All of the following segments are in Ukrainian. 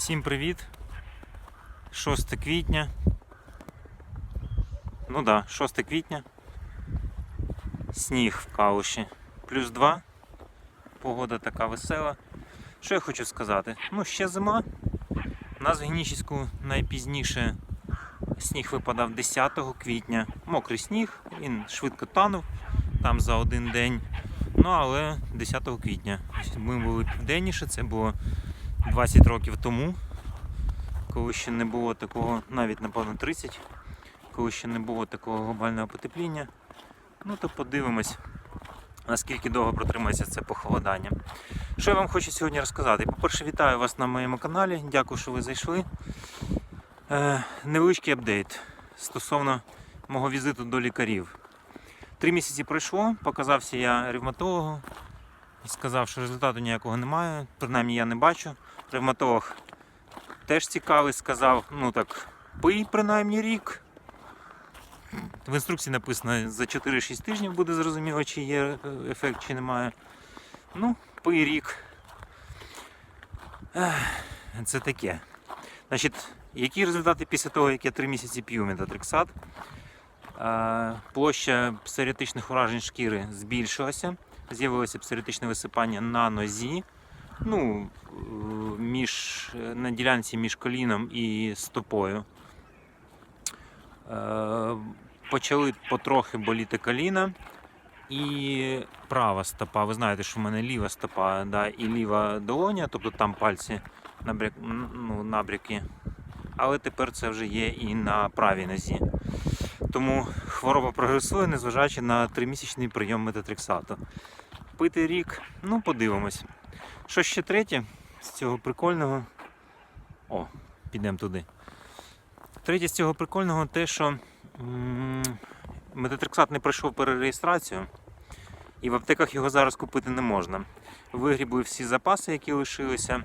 Всім привіт! 6 квітня. Ну да, 6 квітня. Сніг в калуші. Плюс 2. Погода така весела. Що я хочу сказати? Ну, ще зима. У нас в Генічеську найпізніше сніг випадав 10 квітня. Мокрий сніг, він швидко танув там за один день. Ну, але 10 квітня. Ми були південніше, це було 20 років тому, коли ще не було такого, навіть напевно 30, коли ще не було такого глобального потепління. Ну то подивимось, наскільки довго протримається це похолодання. Що я вам хочу сьогодні розказати? По-перше, вітаю вас на моєму каналі. Дякую, що ви зайшли. Е, невеличкий апдейт стосовно мого візиту до лікарів. Три місяці пройшло, показався я ревматологу. Сказав, що результату ніякого немає, принаймні я не бачу. Ревматолог теж цікавий, сказав, ну так, пий принаймні рік. В інструкції написано, за 4-6 тижнів буде зрозуміло, чи є е, ефект, чи немає. Ну, пий рік. Це таке. Значить, які результати після того, як я 3 місяці п'ю метатрексат? Е, Площа псоріатичних уражень шкіри збільшилася з'явилося псоріатичне висипання на нозі. Ну, е, між, на ділянці між коліном і стопою. Е, Почали потрохи боліти коліна і права стопа. Ви знаєте, що в мене ліва стопа да, і ліва долоня, тобто там пальці набряк, ну, набряки. Але тепер це вже є і на правій нозі. Тому хвороба прогресує, незважаючи на тримісячний прийом метатрексату пити рік. Ну, подивимось. Що ще третє з цього прикольного. О, підемо туди. Третє з цього прикольного те, що м, метатрексат не пройшов перереєстрацію, і в аптеках його зараз купити не можна. Вигрібли всі запаси, які лишилися.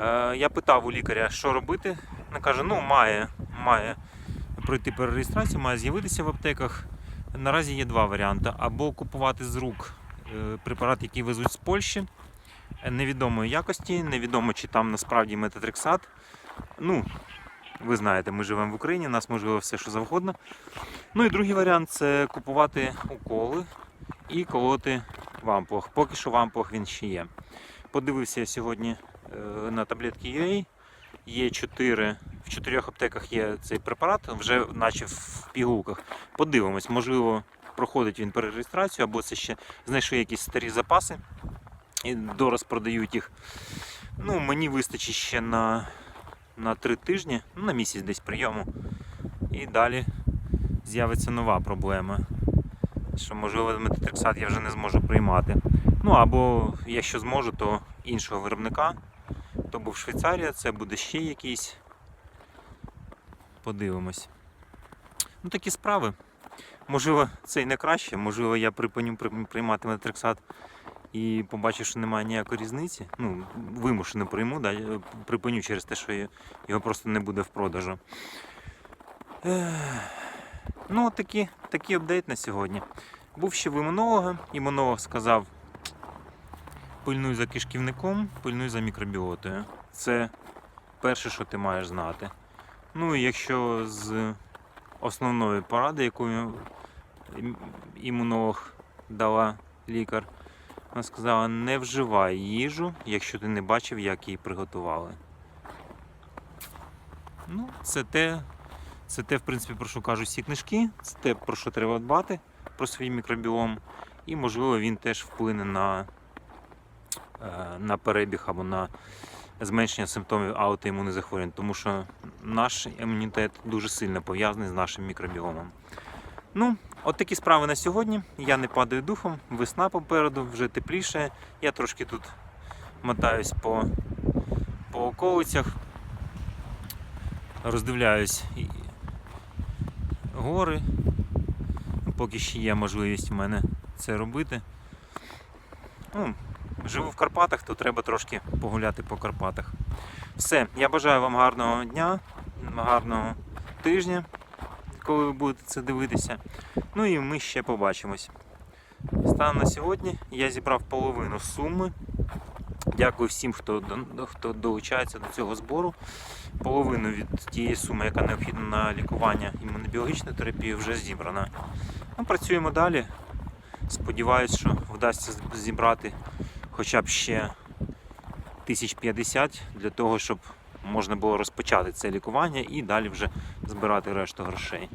Е, я питав у лікаря, що робити. Він каже, ну має, має пройти перереєстрацію, має з'явитися в аптеках. Наразі є два варіанти: або купувати з рук препарат, який везуть з Польщі, е, невідомої якості, невідомо, чи там насправді метатрексат. Ну, ви знаєте, ми живемо в Україні, у нас можливо все, що завгодно. Ну і другий варіант це купувати уколи і колоти в ампулах. Поки що в ампулах він ще є. Подивився я сьогодні е, на таблетки UA. Є 4, в чотирьох аптеках є цей препарат, вже наче в пігулках. Подивимось, можливо, проходить він перереєстрацію, або це ще знайшли якісь старі запаси і дораз продають їх. Ну, мені вистачить ще на, на 3 тижні, ну, на місяць десь прийому. І далі з'явиться нова проблема. Що, можливо, метатрексат я вже не зможу приймати. Ну або якщо зможу, то іншого виробника. То був Швейцарія, це буде ще якийсь. Подивимось. Ну, такі справи. Можливо, це і не краще, можливо, я припиню при- приймати метатрексат і побачу, що немає ніякої різниці. Ну, вимушено прийму, да, припиню через те, що його просто не буде в продажу. Ну, такі, такий апдейт на сьогодні. Був ще в імунолога, імунолог сказав: пильнуй за кишківником, пильнуй за мікробіотою. Це перше, що ти маєш знати. Ну і якщо з основної поради, яку імунолог дала лікар, вона сказала, не вживай їжу, якщо ти не бачив, як її приготували. Ну, це те, це те, в принципі, про що кажуть всі книжки, це те, про що треба дбати, про свій мікробіом. І, можливо, він теж вплине на, е, на перебіг або на зменшення симптомів аутоімунних захворювань, тому що наш імунітет дуже сильно пов'язаний з нашим мікробіомом. Ну, от такі справи на сьогодні. Я не падаю духом, весна попереду, вже тепліше. Я трошки тут мотаюсь по, по околицях, роздивляюсь гори. Поки ще є можливість в мене це робити. Ну, живу в Карпатах, то треба трошки погуляти по Карпатах. Все, я бажаю вам гарного дня, гарного тижня, коли ви будете це дивитися. Ну і ми ще побачимось. Станом на сьогодні я зібрав половину суми Дякую всім, хто, хто долучається до цього збору. Половину від тієї суми, яка необхідна на лікування імунобіологічної терапії, вже зібрана. Ми працюємо далі. Сподіваюсь, що вдасться зібрати хоча б ще 1050 для того, щоб можна було розпочати це лікування і далі вже збирати решту грошей.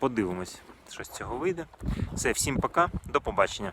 Подивимось, що з цього вийде. Все, всім пока, до побачення.